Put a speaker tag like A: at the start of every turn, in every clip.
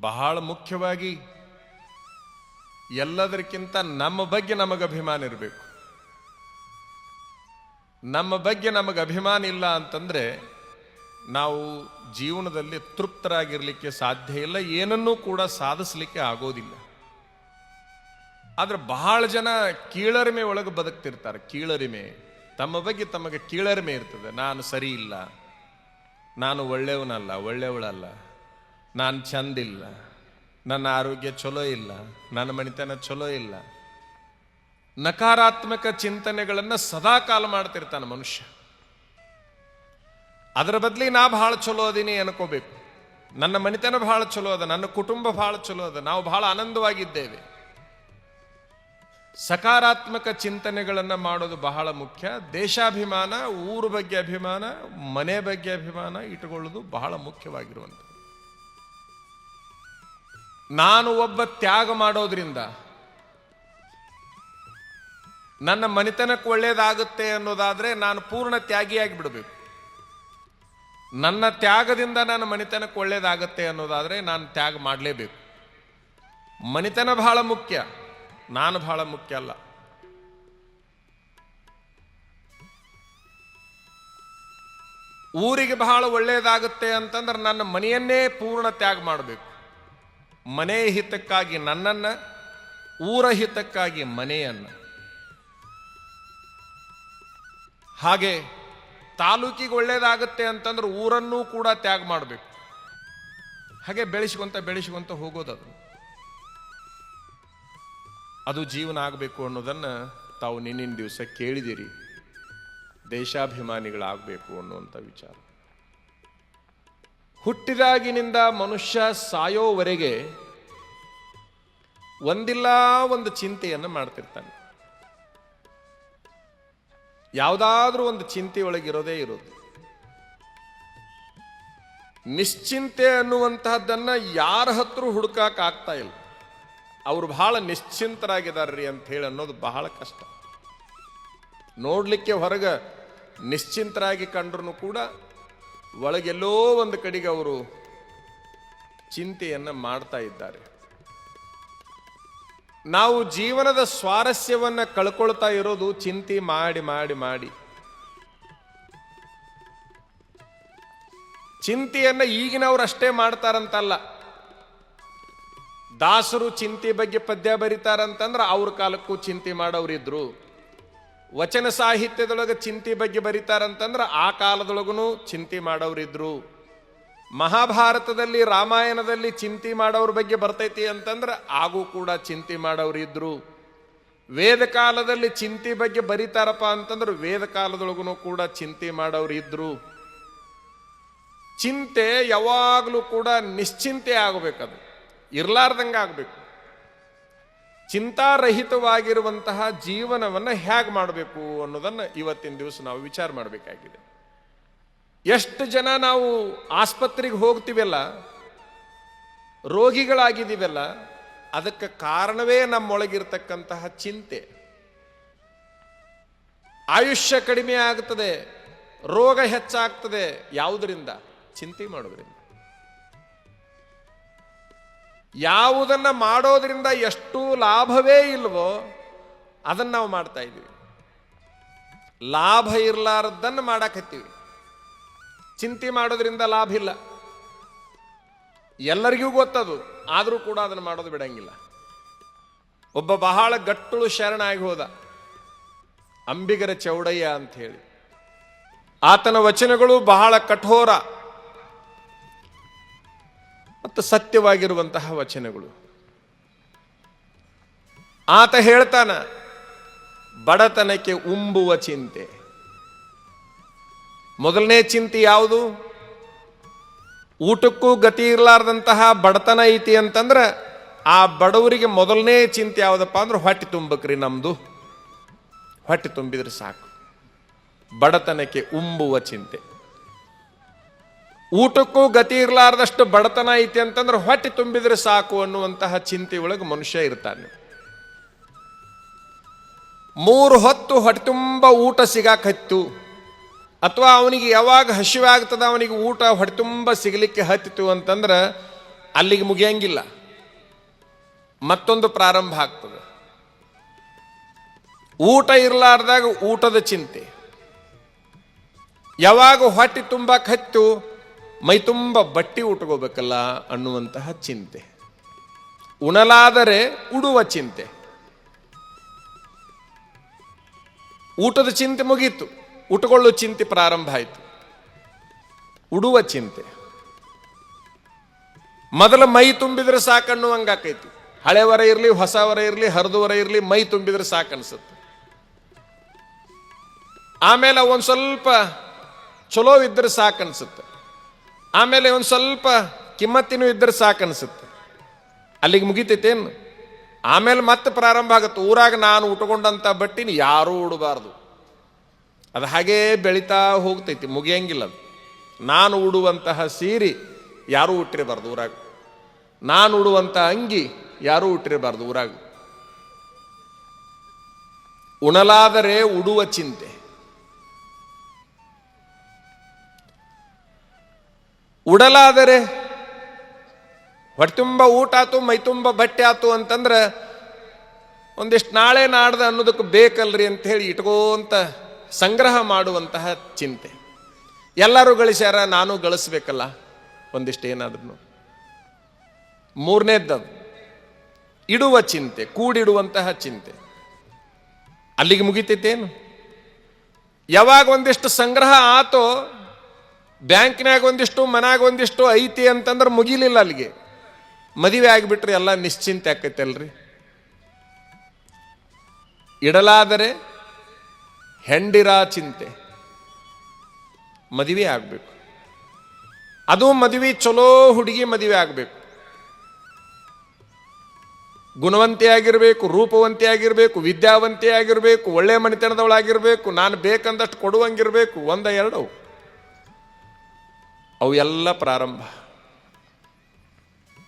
A: ಬಹಳ ಮುಖ್ಯವಾಗಿ ಎಲ್ಲದಕ್ಕಿಂತ ನಮ್ಮ ಬಗ್ಗೆ ನಮಗೆ ಅಭಿಮಾನ ಇರಬೇಕು. ನಮ್ಮ ಬಗ್ಗೆ ನಮಗೆ ಅಭಿಮಾನ ಇಲ್ಲ ಅಂತಂದರೆ ನಾವು ಜೀವನದಲ್ಲಿ ತೃಪ್ತರಾಗಿರಲಿಕ್ಕೆ ಸಾಧ್ಯ ಇಲ್ಲ, ಏನನ್ನೂ ಕೂಡ ಸಾಧಿಸಲಿಕ್ಕೆ ಆಗೋದಿಲ್ಲ. ಆದರೆ ಬಹಳ ಜನ ಕೀಳರಿಮೆ ಒಳಗೆ ಬದುಕ್ತಿರ್ತಾರೆ. ಕೀಳರಿಮೆ, ತಮ್ಮ ಬಗ್ಗೆ ತಮಗೆ ಕೀಳರಿಮೆ ಇರ್ತದೆ. ನಾನು ಸರಿ ಇಲ್ಲ, ನಾನು ಒಳ್ಳೆಯವನಲ್ಲ, ಒಳ್ಳೆಯವಳಲ್ಲ. ನಾನು ಚಂದಿಲ್ಲ. ನನ್ನ ಆರೋಗ್ಯ ಚಲೋ ಇಲ್ಲ. ನನ್ನ ಮಣಿತನ ಚಲೋ ಇಲ್ಲ. ನಕಾರಾತ್ಮಕ ಚಿಂತನೆಗಳನ್ನು ಸದಾ ಕಾಲ ಮಾಡ್ತಿರ್ತಾನೆ ಮನುಷ್ಯ. ಅದರ ಬದಲಿ ನಾ ಭಾಳ ಚಲೋ ಅದೀನಿ ಅನ್ಕೋಬೇಕು. ನನ್ನ ಮನಿತನ ಭಾಳ ಚಲೋ ಅದ, ನನ್ನ ಕುಟುಂಬ ಭಾಳ ಚಲೋ ಅದ, ನಾವು ಭಾಳ ಆನಂದವಾಗಿದ್ದೇವೆ. ಸಕಾರಾತ್ಮಕ ಚಿಂತನೆಗಳನ್ನು ಮಾಡೋದು ಬಹಳ ಮುಖ್ಯ. ದೇಶಾಭಿಮಾನ, ಊರ ಬಗ್ಗೆ ಅಭಿಮಾನ, ಮನೆ ಬಗ್ಗೆ ಅಭಿಮಾನ ಇಟ್ಟುಕೊಳ್ಳೋದು ಬಹಳ ಮುಖ್ಯವಾಗಿರುವಂಥದ್ದು. ನಾನು ಒಬ್ಬ ತ್ಯಾಗ ಮಾಡೋದ್ರಿಂದ ನನ್ನ ಮನೆತನಕ್ಕೆ ಒಳ್ಳೇದಾಗುತ್ತೆ ಅನ್ನೋದಾದರೆ ನಾನು ಪೂರ್ಣ ತ್ಯಾಗಿಯಾಗಿ ಬಿಡಬೇಕು. ನನ್ನ ತ್ಯಾಗದಿಂದ ನನ್ನ ಮನೆತನಕ್ಕೆ ಒಳ್ಳೇದಾಗುತ್ತೆ ಅನ್ನೋದಾದರೆ ನಾನು ತ್ಯಾಗ ಮಾಡಲೇಬೇಕು. ಮನೆತನ ಬಹಳ ಮುಖ್ಯ. ನಾನು ಬಹಳ ಮುಖ್ಯ ಅಲ್ಲ. ಊರಿಗೆ ಬಹಳ ಒಳ್ಳೆಯದಾಗುತ್ತೆ ಅಂತಂದ್ರೆ ನನ್ನ ಮನೆಯನ್ನೇ ಪೂರ್ಣ ತ್ಯಾಗ ಮಾಡಬೇಕು. ಮನೆ ಹಿತಕ್ಕಾಗಿ ನನ್ನನ್ನ, ಊರ ಹಿತಕ್ಕಾಗಿ ಮನೆಯನ್ನ. ಹಾಗೆ ತಾಲೂಕಿಗೆ ಒಳ್ಳೇದಾಗುತ್ತೆ ಅಂತಂದ್ರೆ ಊರನ್ನೂ ಕೂಡ ತ್ಯಾಗ ಮಾಡಬೇಕು. ಹಾಗೆ ಬೆಳೆಸ್ಕೊಂತ ಬೆಳೆಸ್ಕೊಂತ ಹೋಗೋದದು ಅದು. ಜೀವನ ಆಗಬೇಕು ಅನ್ನೋದನ್ನು ತಾವು ನಿನ್ನಿನ ದಿವಸ ಕೇಳಿದಿರಿ. ದೇಶಾಭಿಮಾನಿಗಳಾಗಬೇಕು ಅನ್ನುವಂಥ ವಿಚಾರ. ಹುಟ್ಟಿದಾಗಿನಿಂದ ಮನುಷ್ಯ ಸಾಯೋವರೆಗೆ ಒಂದಿಲ್ಲ ಒಂದು ಚಿಂತೆಯನ್ನು ಮಾಡ್ತಿರ್ತಾನೆ. ಯಾವುದಾದ್ರೂ ಒಂದು ಚಿಂತೆಯೊಳಗಿರೋದೇ ಇರೋದು. ನಿಶ್ಚಿಂತೆ ಅನ್ನುವಂತಹದ್ದನ್ನು ಯಾರ ಹತ್ರ ಹುಡುಕಾಕ ಆಗ್ತಾ ಇಲ್ಲ. ಅವರು ಬಹಳ ನಿಶ್ಚಿಂತರಾಗಿದ್ದಾರ್ರಿ ಅಂತ ಹೇಳಿ ಅನ್ನೋದು ಬಹಳ ಕಷ್ಟ. ನೋಡಲಿಕ್ಕೆ ಹೊರಗೆ ನಿಶ್ಚಿಂತರಾಗಿ ಕಂಡ್ರೂ ಕೂಡ ಒಳಗೆಲ್ಲೋ ಒಂದು ಕಡೆಗೆ ಅವರು ಚಿಂತೆಯನ್ನು ಮಾಡ್ತಾ ಇದ್ದಾರೆ. ನಾವು ಜೀವನದ ಸ್ವಾರಸ್ಯವನ್ನು ಕಳ್ಕೊಳ್ತಾ ಇರೋದು ಚಿಂತೆ ಮಾಡಿ ಮಾಡಿ ಮಾಡಿ. ಚಿಂತೆಯನ್ನು ಈಗಿನವ್ರು ಅಷ್ಟೇ ಮಾಡ್ತಾರಂತಲ್ಲ. ದಾಸರು ಚಿಂತೆ ಬಗ್ಗೆ ಪದ್ಯ ಬರೀತಾರಂತಂದ್ರೆ ಅವ್ರ ಕಾಲಕ್ಕೂ ಚಿಂತೆ ಮಾಡೋರಿದ್ರು ವಚನ ಸಾಹಿತ್ಯದೊಳಗೆ ಚಿಂತೆ ಬಗ್ಗೆ ಬರೀತಾರಂತಂದ್ರೆ ಆ ಕಾಲದೊಳಗೂ ಚಿಂತೆ ಮಾಡೋರಿದ್ರು. ಮಹಾಭಾರತದಲ್ಲಿ, ರಾಮಾಯಣದಲ್ಲಿ ಚಿಂತೆ ಮಾಡೋರ ಬಗ್ಗೆ ಬರ್ತೈತಿ ಅಂತಂದ್ರೆ ಆಗೂ ಕೂಡ ಚಿಂತೆ ಮಾಡೋರಿದ್ರು. ವೇದ ಕಾಲದಲ್ಲಿ ಚಿಂತೆ ಬಗ್ಗೆ ಬರೀತಾರಪ್ಪ ಅಂತಂದ್ರೆ ವೇದ ಕಾಲದೊಳಗೂ ಕೂಡ ಚಿಂತೆ ಮಾಡೋರು ಇದ್ರು ಚಿಂತೆ ಯಾವಾಗಲೂ ಕೂಡ ನಿಶ್ಚಿಂತೆ ಆಗಬೇಕದು. ಇರ್ಲಾರ್ದಂಗೆ ಆಗಬೇಕು ಚಿಂತಾರಹಿತವಾಗಿರುವಂತಹ ಜೀವನವನ್ನು ಹೇಗೆ ಮಾಡಬೇಕು ಅನ್ನೋದನ್ನು ಇವತ್ತಿನ ದಿವಸ ನಾವು ವಿಚಾರ ಮಾಡಬೇಕಾಗಿದೆ. ಎಷ್ಟು ಜನ ನಾವು ಆಸ್ಪತ್ರೆಗೆ ಹೋಗ್ತೀವಲ್ಲ, ರೋಗಿಗಳಾಗಿದ್ದೀವಲ್ಲ, ಅದಕ್ಕೆ ಕಾರಣವೇ ನಮ್ಮೊಳಗಿರ್ತಕ್ಕಂತಹ ಚಿಂತೆ. ಆಯುಷ್ಯ ಕಡಿಮೆ ಆಗ್ತದೆ, ರೋಗ ಹೆಚ್ಚಾಗ್ತದೆ, ಯಾವುದರಿಂದ? ಚಿಂತೆ ಮಾಡೋದ್ರಿಂದ. ಯಾವುದನ್ನ ಮಾಡೋದ್ರಿಂದ ಎಷ್ಟು ಲಾಭವೇ ಇಲ್ವೋ ಅದನ್ನು ನಾವು ಮಾಡ್ತಾ ಇದ್ದೀವಿ ಲಾಭ ಇರಲಾರದ್ದನ್ನು ಮಾಡಾಕತ್ತೀವಿ. ಚಿಂತೆ ಮಾಡೋದ್ರಿಂದ ಲಾಭ ಇಲ್ಲ. ಎಲ್ಲರಿಗೂ ಗೊತ್ತದು, ಆದರೂ ಕೂಡ ಅದನ್ನು ಮಾಡೋದು ಬಿಡಂಗಿಲ್ಲ. ಒಬ್ಬ ಬಹಳ ಗಟ್ಟುಳು ಶರಣಾಗಿ ಹೋದ. ಅಂಬಿಗರ ಚೌಡಯ್ಯ ಅಂತ ಹೇಳಿ ಆತನ ವಚನಗಳು ಬಹಳ ಕಠೋರ. ಮತ್ತು ಸತ್ಯವಾಗಿರುವಂತಹ ವಚನಗಳು. ಆತ ಹೇಳ್ತಾನ, ಬಡತನಕ್ಕೆ ಉಂಬುವ ಚಿಂತೆ. ಮೊದಲನೇ ಚಿಂತೆ ಯಾವುದು? ಊಟಕ್ಕೂ ಗತಿ ಇರಲಾರ್ದಂತಹ ಬಡತನ ಐತಿ ಅಂತಂದ್ರೆ, ಆ ಬಡವರಿಗೆ ಮೊದಲನೇ ಚಿಂತೆ ಯಾವುದಪ್ಪ ಅಂದ್ರೆ ಹೊಟ್ಟೆ ತುಂಬಕ್ರಿ ನಮ್ದು. ಹೊಟ್ಟೆ ತುಂಬಿದ್ರೆ ಸಾಕು. ಬಡತನಕ್ಕೆ ಉಂಬುವ ಚಿಂತೆ. ಊಟಕ್ಕೂ ಗತಿ ಇರಲಾರ್ದಷ್ಟು ಬಡತನ ಐತಿ ಅಂತಂದ್ರೆ ಹೊಟ್ಟೆ ತುಂಬಿದ್ರೆ ಸಾಕು ಅನ್ನುವಂತಹ ಚಿಂತೆ ಒಳಗೆ ಮನುಷ್ಯ ಇರ್ತಾನೆ. ಮೂರು ಹೊತ್ತು ಹೊಟ್ಟೆ ತುಂಬ ಊಟ ಸಿಗಾಕತ್ತು. ಅಥವಾ ಅವನಿಗೆ ಯಾವಾಗ ಹಸಿವೆ ಆಗ್ತದ ಅವನಿಗೆ ಊಟ ಹೊಟ್ಟೆ ತುಂಬ ಸಿಗಲಿಕ್ಕೆ ಹತ್ತಿತು ಅಂತಂದ್ರೆ ಅಲ್ಲಿಗೆ ಮುಗಿಯಂಗಿಲ್ಲ. ಮತ್ತೊಂದು ಪ್ರಾರಂಭ ಆಗ್ತದೆ. ಊಟ ಇರಲಾರ್ದಾಗ ಊಟದ ಚಿಂತೆ. ಯಾವಾಗ ಹೊಟ್ಟೆ ತುಂಬ ಕತ್ತು ಮೈ ತುಂಬ ಬಟ್ಟಿ ಉಟ್ಕೋಬೇಕಲ್ಲ ಅನ್ನುವಂತಹ ಚಿಂತೆ. ಉಣಲಾದರೆ ಉಡುವ ಚಿಂತೆ. ಊಟದ ಚಿಂತೆ ಮುಗೀತು. ಉಟ್ಕೊಳ್ಳೋ ಚಿಂತೆ ಪ್ರಾರಂಭ ಆಯಿತು. ಉಡುವ ಚಿಂತೆ. ಮೊದಲ ಮೈ ತುಂಬಿದ್ರೆ ಸಾಕನ್ನುವಂಗಾಕೈತಿ ಹಳೆವರ ಇರಲಿ ಹೊಸವರ ಇರಲಿ ಹರಿದುವರ ಇರಲಿ ಮೈ ತುಂಬಿದ್ರೆ ಸಾಕನ್ಸುತ್ತೆ ಆಮೇಲೆ ಒಂದು ಸ್ವಲ್ಪ ಚಲೋ ಇದ್ರೆ ಸಾಕನ್ಸುತ್ತೆ ಆಮೇಲೆ ಒಂದು ಸ್ವಲ್ಪ ಕಿಮ್ಮತ್ತಿನೂ ಇದ್ರೆ ಸಾಕನ್ಸುತ್ತೆ. ಅಲ್ಲಿಗೆ ಮುಗಿತೈತೇನು? ಆಮೇಲೆ ಮತ್ತೆ ಪ್ರಾರಂಭ ಆಗುತ್ತೆ. ಊರಾಗ ನಾನು ಉಟ್ಕೊಂಡಂಥ ಬಟ್ಟಿನ ಯಾರೂ ಉಡಬಾರ್ದು. ಅದು ಹಾಗೇ ಬೆಳೀತಾ ಹೋಗ್ತೈತಿ, ಮುಗಿಯಂಗಿಲ್ಲ ಅದು. ನಾನು ಉಡುವಂತಹ ಸೀರೆ ಯಾರೂ ಉಟ್ಟಿರಬಾರ್ದು ಊರಾಗ. ನಾನು ಉಡುವಂಥ ಅಂಗಿ ಯಾರೂ ಉಟ್ಟಿರಬಾರ್ದು ಊರಾಗ. ಉಣಲಾದರೆ ಉಡುವ ಚಿಂತೆ. ಉಡಲಾದರೆ ಹೊಟ್ಟುಂಬ ಊಟ ಆತು ಮೈತುಂಬ ಬಟ್ಟೆ ಆತು ಅಂತಂದ್ರೆ ಒಂದಿಷ್ಟು ನಾಳೆ ನಾಡ್ದ ಅನ್ನೋದಕ್ಕೆ ಬೇಕಲ್ರಿ ಅಂತ ಹೇಳಿ ಇಟ್ಕೋಂತ ಸಂಗ್ರಹ ಮಾಡುವಂತಹ ಚಿಂತೆ. ಎಲ್ಲರೂ ಗಳಿಸ್ಯಾರ, ನಾನು ಗಳಿಸ್ಬೇಕಲ್ಲ, ಒಂದಿಷ್ಟು ಏನಾದ್ರೂ ಮೂರನೇದ್ದದು ಇಡುವ ಚಿಂತೆ, ಕೂಡಿಡುವಂತಹ ಚಿಂತೆ. ಅಲ್ಲಿಗೆ ಮುಗಿತೈತೇನು? ಯಾವಾಗ ಒಂದಿಷ್ಟು ಸಂಗ್ರಹ ಆತೋ ಬ್ಯಾಂಕ್ನ್ಯಾಗ ಒಂದಿಷ್ಟು ಮನ್ಯಾಗ ಒಂದಿಷ್ಟು ಐತಿ ಅಂತಂದ್ರೆ ಮುಗಿಲಿಲ್ಲ ಅಲ್ಲಿಗೆ. ಮದುವೆ ಆಗಿಬಿಟ್ರೆ ಎಲ್ಲ ನಿಶ್ಚಿಂತೆ ಆಕೈತೆ ಅಲ್ರಿ. ಇಡಲಾದರೆ ಹೆಂಡಿರ ಚಿಂತೆ. ಮದುವೆ ಆಗಬೇಕು. ಅದು ಮದುವೆ ಚಲೋ ಹುಡುಗಿ ಮದುವೆ ಆಗಬೇಕು. ಗುಣವಂತೆ ಆಗಿರಬೇಕು ರೂಪವಂತೆ ಆಗಿರಬೇಕು ವಿದ್ಯಾವಂತೆ ಆಗಿರಬೇಕು ಒಳ್ಳೆ ಮನೆತನದವಳಾಗಿರಬೇಕು, ನಾನು ಬೇಕಂದಷ್ಟು ಕೊಡುವಂಗಿರಬೇಕು, ಒಂದ ಎರಡು ಅವು ಎಲ್ಲ ಪ್ರಾರಂಭ.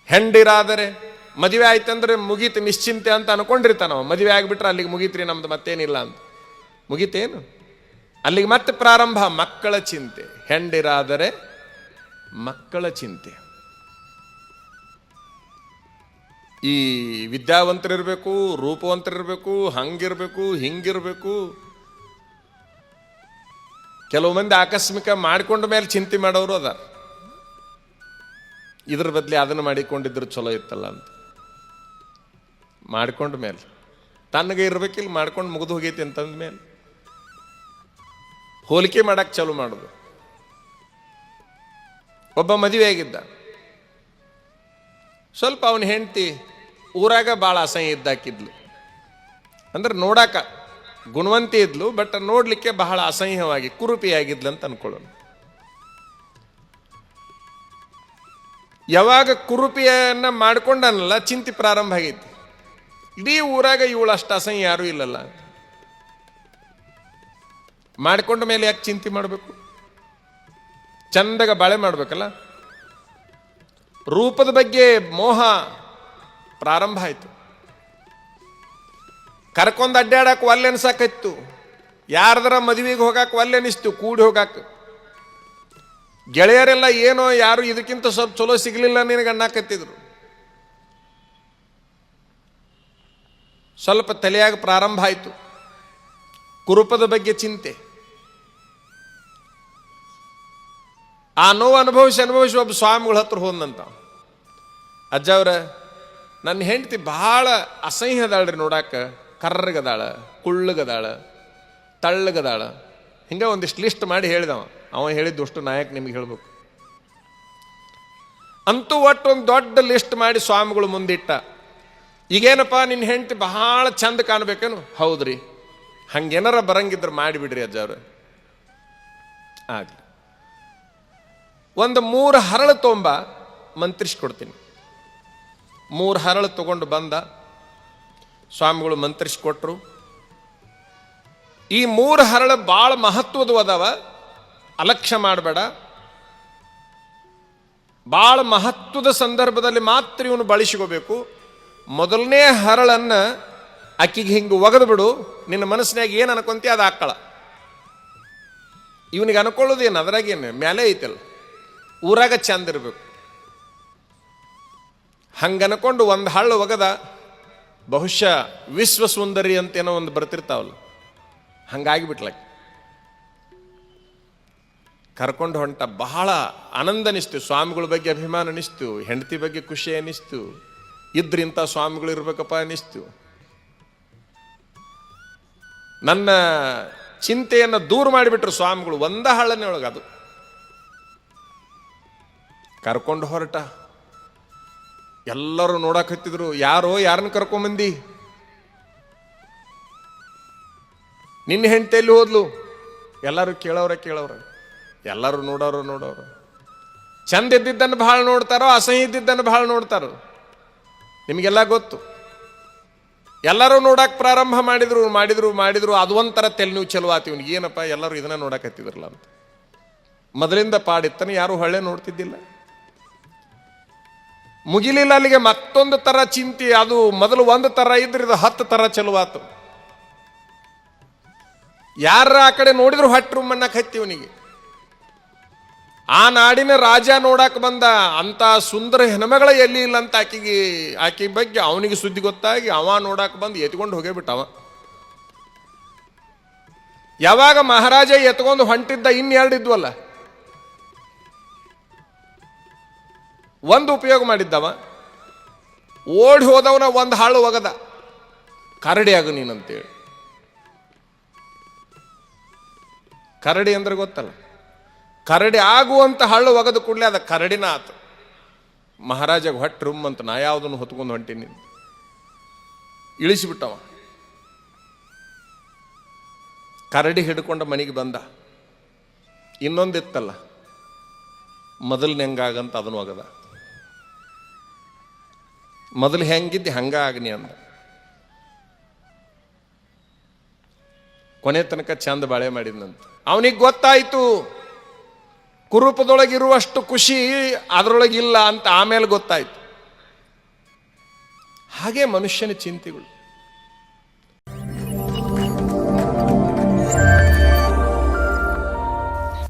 A: ಹೆಂಡಿರಾದರೆ ಮದುವೆ ಆಯ್ತಂದ್ರೆ ಮುಗೀತು ನಿಶ್ಚಿಂತೆ ಅಂತ ಅನ್ಕೊಂಡಿರ್ತಾನ ಮದುವೆ ಆಗಿಬಿಟ್ರೆ ಅಲ್ಲಿಗೆ ಮುಗೀತ್ರಿ ನಮ್ದು ಮತ್ತೇನಿಲ್ಲ ಅಂತ. ಮುಗೀತೇನು ಅಲ್ಲಿಗೆ ಮತ್ತೆ ಪ್ರಾರಂಭ ಮಕ್ಕಳ ಚಿಂತೆ. ಹೆಂಡಿರಾದರೆ ಮಕ್ಕಳ ಚಿಂತೆ. ಈ ವಿದ್ಯಾವಂತರಿರಬೇಕು, ರೂಪವಂತರಿರಬೇಕು, ಹಂಗಿರಬೇಕು, ಹಿಂಗಿರ್ಬೇಕು ಕೆಲವು ಮಂದಿ ಆಕಸ್ಮಿಕ ಮಾಡಿಕೊಂಡ ಮೇಲೆ ಚಿಂತೆ ಮಾಡೋರು ಅದ ಇದ್ರ ಬದಲಿ ಅದನ್ನು ಮಾಡಿಕೊಂಡಿದ್ರು ಚಲೋ ಇತ್ತಲ್ಲ ಅಂತ. ಮಾಡಿಕೊಂಡ ಮೇಲೆ. ತನ್ನಗೆ ಇರ್ಬೇಕಿಲ್ಲ, ಮಾಡ್ಕೊಂಡು ಮುಗಿದು ಹೋಗೈತಿ ಅಂತಂದ ಮೇಲೆ. ಹೋಲಿಕೆ ಮಾಡಕ್ಕೆ ಚಾಲು ಮಾಡೋದು. ಒಬ್ಬ ಮದುವೆ ಆಗಿದ್ದ. ಸ್ವಲ್ಪ ಅವನ ಹೆಂಡತಿ ಊರಾಗ ಭಾಳ ಅಸಹ್ಯ ಇದ್ದಾಕಿದ್ಲು. ಅಂದ್ರೆ ನೋಡಾಕ ಗುಣವಂತಿ ಇದ್ಲು ಬಟ್ ನೋಡಲಿಕ್ಕೆ ಬಹಳ ಅಸಹ್ಯವಾಗಿ, ಕುರುಪಿಯಾಗಿದ್ಲು ಅಂತ ಅನ್ಕೊಳ್ಳೋಣ. ಯಾವಾಗ ಕುರುಪಿಯನ್ನ ಮಾಡ್ಕೊಂಡನಲ್ಲ, ಚಿಂತೆ ಪ್ರಾರಂಭ ಆಗೈತಿ. ಇಡೀ ಊರಾಗ ಇವಳು ಅಷ್ಟು ಅಸಹ್ಯ ಯಾರೂ ಇಲ್ಲಲ್ಲ. ಮಾಡಿಕೊಂಡ ಮೇಲೆ ಯಾಕೆ ಚಿಂತೆ ಮಾಡಬೇಕು? ಚಂದಗ ಬಾಳೆ ಮಾಡ್ಬೇಕಲ್ಲ? ರೂಪದ ಬಗ್ಗೆ ಮೋಹ ಪ್ರಾರಂಭ ಆಯಿತು. ಕರ್ಕೊಂಡ್ ಅಡ್ಡಾಡಕ್ಕೆ ಒಲ್ಲೆ ಅನ್ಸಕ್ಕಿತ್ತು ಯಾರ್ದರ ಮದುವೆಗೆ ಹೋಗಕ್ಕೆ ಒಲ್ಲೆ ಅನಿಸ್ತು, ಕೂಡಿ ಹೋಗಾಕ. ಗೆಳೆಯರೆಲ್ಲ ಏನೋ ಯಾರು ಇದಕ್ಕಿಂತ ಸ್ವಲ್ಪ ಚಲೋ ಸಿಗಲಿಲ್ಲ ನಿನಗೆ ಅಣ್ಣಾಕತ್ತಿದ್ರು ಸ್ವಲ್ಪ ತಲೆಯಾಗ ಪ್ರಾರಂಭ ಆಯಿತು. ಕುರುಪದ ಬಗ್ಗೆ ಚಿಂತೆ. ಆ ನೋವು ಅನುಭವಿಸಿ ಅನುಭವಿಸಿ ಒಬ್ಬ ಸ್ವಾಮಿಗಳ ಹತ್ರ ಹೋದಂತ ಅಜ್ಜ ಅವ್ರ ನನ್ನ ಹೆಂಡತಿ ಬಹಳ ಅಸಹ್ಯದಾಳ್ರಿ ನೋಡಾಕ. ಕರ್ರಗದಾಳ, ಕುಳ್ಳಗದಾಳ, ತಳ್ಳಗದಾಳ. ಹಿಂಗೆ ಒಂದಿಷ್ಟು ಲಿಸ್ಟ್ ಮಾಡಿ ಹೇಳಿದವ. ಅವ ಹೇಳಿದ್ದು ನಾಯಕ ನಿಮ್ಗೆ ಹೇಳ್ಬೇಕು. ಅಂತೂ ಒಟ್ಟು ಒಂದು ದೊಡ್ಡ ಲಿಸ್ಟ್ ಮಾಡಿ ಸ್ವಾಮಿಗಳು ಮುಂದಿಟ್ಟ. ಈಗೇನಪ್ಪ ನಿನ್ನ ಹೆಂಡತಿ ಬಹಳ ಚಂದ ಕಾಣಬೇಕೇನು? ಹೌದ್ರಿ. ಹಂಗೇನಾರ ಬರಂಗಿದ್ರೆ ಮಾಡಿಬಿಡ್ರಿ ಅಜ್ಜ ಆಗಲಿ ಆಗ್ಲಿ. ಒಂದು ಮೂರು ಹರಳು ತೊಂಬ ಮಂತ್ರಿಸ್ಕೊಡ್ತೀನಿ ಮೂರು ಹರಳು ತಗೊಂಡು ಬಂದ ಸ್ವಾಮಿಗಳು ಮಂತ್ರಿಸಿಕೊಟ್ರು. ಈ ಮೂರು ಹರಳು ಭಾಳ ಮಹತ್ವದ ಅದಾವ. ಅಲಕ್ಷ್ಯ ಮಾಡಬೇಡ. ಭಾಳ ಮಹತ್ವದ ಸಂದರ್ಭದಲ್ಲಿ ಮಾತ್ರ ಇವನು ಬಳಸಿಕೋಬೇಕು. ಮೊದಲನೇ ಹರಳನ್ನು ಅಕ್ಕಿಗೆ ಹಿಂಗೆ ಒಗೆದು ಬಿಡು. ನಿನ್ನ ಮನಸ್ಸಿನಾಗ ಏನು ಅನ್ಕೊಂತಿ ಅದು ಹಾಕ್ಕಳ. ಇವನಿಗೆ ಅನ್ಕೊಳ್ಳೋದೇನು ಅದ್ರಾಗೇನು ಮೇಲೆ ಐತಲ್ಲ. ಊರಾಗ ಚಂದ ಇರಬೇಕು. ಹಂಗನ್ಕೊಂಡು ಒಂದು ಹಳ್ಳು ಒಗದ. ಬಹುಶಃ ವಿಶ್ವ ಸುಂದರಿ ಅಂತೇನೋ ಒಂದು ಬರ್ತಿರ್ತಾವಲ್ಲ. ಹಂಗಾಗಿ ಬಿಟ್ಲಕ್ಕೆ ಕರ್ಕೊಂಡು ಹೊಂಟ ಬಹಳ ಆನಂದ ಅನಿಸ್ತು ಸ್ವಾಮಿಗಳ ಬಗ್ಗೆ ಅಭಿಮಾನ ಅನಿಸ್ತು ಹೆಂಡತಿ ಬಗ್ಗೆ ಖುಷಿ ಅನಿಸ್ತು, ಇದ್ರಿಂತ ಸ್ವಾಮಿಗಳು ಇರ್ಬೇಕಪ್ಪ ಅನಿಸ್ತು. ನನ್ನ ಚಿಂತೆಯನ್ನು ದೂರ ಮಾಡಿಬಿಟ್ರು ಸ್ವಾಮಿಗಳು, ಒಂದ ಹಳ್ಳನೇ ಒಳಗೆ ಅದು ಕರ್ಕೊಂಡು ಹೊರಟ. ಎಲ್ಲರೂ ನೋಡಕತ್ತಿದ್ರು ಯಾರೋ ಯಾರನ್ನ ಕರ್ಕೊಂಬಂದಿ? ನಿನ್ನ ಹೆಂಡತಿ ಎಲ್ಲಿ ಹೋದ್ಲು? ಎಲ್ಲರೂ ಕೇಳೋರ ಕೇಳೋರ ಎಲ್ಲರೂ ನೋಡೋರು ನೋಡೋರು. ಚಂದ ಇದ್ದಿದ್ದನ್ನು ಭಾಳ ನೋಡ್ತಾರೋ, ಅಸಹ್ಯ ಇದ್ದಿದ್ದನ್ನು ಭಾಳ ನೋಡ್ತಾರೋ? ನಿಮಗೆಲ್ಲ ಗೊತ್ತು. ಎಲ್ಲರೂ ನೋಡಕ್ ಪ್ರಾರಂಭ ಮಾಡಿದ್ರು ಮಾಡಿದ್ರು ಮಾಡಿದ್ರು, ಅದು ಒಂಥರ ತೆಲ್ ನೀವು ಚಲೋ ಆತಿ ಏನಪ್ಪ ಎಲ್ಲರೂ ಇದನ್ನ ನೋಡಕತ್ತಿದ್ರಲ್ಲ ಅಂತ. ಮೊದಲಿಂದ ಪಾಡಿತ್ತನ, ಯಾರು ಹೊಳ್ಳೆ ನೋಡ್ತಿದ್ದಿಲ್ಲ. ಮುಗಿಲಿಲ್ಲ, ಅಲ್ಲಿಗೆ ಮತ್ತೊಂದು ತರ ಚಿಂತೆ. ಅದು ಮೊದಲು ಒಂದು ತರ ಇದ್ರೆ ಇದು ಹತ್ತು ತರ ಚಲುವಾತು ಯಾರ ಆ ಕಡೆ ನೋಡಿದ್ರು ಹಟ್ರು ಮನ್ನಕ್ ಹತ್ತಿವನಿಗೆ ಆ ನಾಡಿನ ರಾಜ ನೋಡಕ್ ಬಂದ ಅಂತ ಸುಂದರ ಹೆಣ್ಮಗಳ ಎಲ್ಲಿ ಇಲ್ಲ ಅಂತ ಆಕಿಗೆ, ಆಕಿ ಬಗ್ಗೆ ಅವನಿಗೆ ಸುದ್ದಿ ಗೊತ್ತಾಗಿ ಅವ ನೋಡಕ್ ಬಂದು ಎತ್ಕೊಂಡು ಹೋಗೇ ಬಿಟ್ಟವ. ಯಾವಾಗ ಮಹಾರಾಜ ಎತ್ಕೊಂಡು ಹೊಂಟಿದ್ದ ಇನ್ನೆರಡು ಒಂದು ಉಪಯೋಗ ಮಾಡಿದ್ದವ. ಓಡಿ ಹೋದವನ ಒಂದು ಹಾಳು ಒಗದ. ಕರಡಿ ಆಗು ನೀನಂತೇಳಿ. ಕರಡಿ ಅಂದ್ರೆ ಗೊತ್ತಲ್ಲ. ಕರಡಿ ಆಗುವಂತ ಹಳ್ಳು ಒಗದು ಕೂಡಲೇ ಅದ ಕರಡಿನ ಆತು. ಮಹಾರಾಜಗೆ ಹೊಟ್ಟೆ ರುಮ್ ಅಂತ ನಾ ಯಾವುದನ್ನು ಹೊತ್ಕೊಂಡು ಹೊಂಟೀನಿ ಇಳಿಸಿಬಿಟ್ಟವ. ಕರಡಿ ಹಿಡ್ಕೊಂಡ ಮನೆಗೆ ಬಂದ. ಇನ್ನೊಂದಿತ್ತಲ್ಲ. ಮೊದಲನೆಂಗಾಗಂತ ಅದನ್ನು ಒಗದ. ಮೊದಲು ಹೆಂಗಿದ್ದೆ ಹಂಗ ಆಗ್ನಿ ಅಂದ. ಕೊನೆ ತನಕ ಚಂದ ಬಾಳೆ ಮಾಡಿದ್ನಂತ. ಅವನಿಗೆ ಗೊತ್ತಾಯ್ತು, ಕುರೂಪದೊಳಗಿರುವಷ್ಟು ಖುಷಿ ಅದರೊಳಗಿಲ್ಲ ಅಂತ ಆಮೇಲೆ ಗೊತ್ತಾಯ್ತು. ಹಾಗೆ ಮನುಷ್ಯನ ಚಿಂತೆಗಳು.